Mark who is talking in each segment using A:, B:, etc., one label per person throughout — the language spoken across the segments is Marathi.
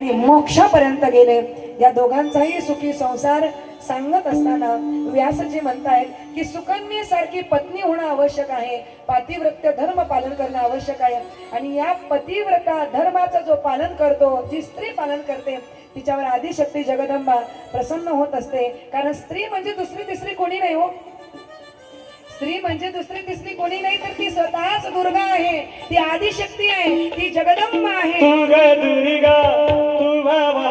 A: ते मोक्षापर्यंत गेले. या दोघांचाही सुखी संसार सांगत असताना व्यासजी म्हणतायत की सुकन्येसारखी पत्नी होणं आवश्यक आहे. पातिव्रत्य धर्म पालन करणं आवश्यक आहे. आणि या पतिव्रता धर्माचं जो पालन करतो जी स्त्री पालन करते तिच्यावर आदिशक्ती जगदंबा प्रसन्न होत असते. कारण स्त्री म्हणजे दुसरी तिसरी कोणी नाही हो. स्त्री म्हणजे दुसरी तिसरी कोणी नाही तर ती स्वतःच दुर्गा आहे. ती आदिशक्ती आहे ती जगदम्मा आहे.
B: तू दुर्गा तू भावा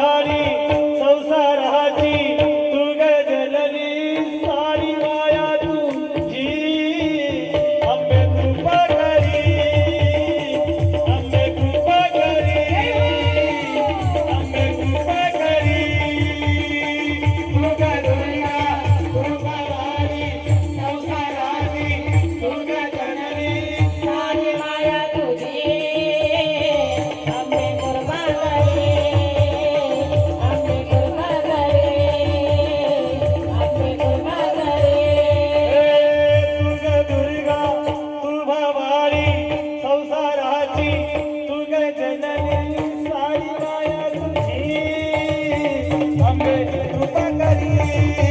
B: ನಮಗೆ ಕೃಪಾ ಕರಿಯೇ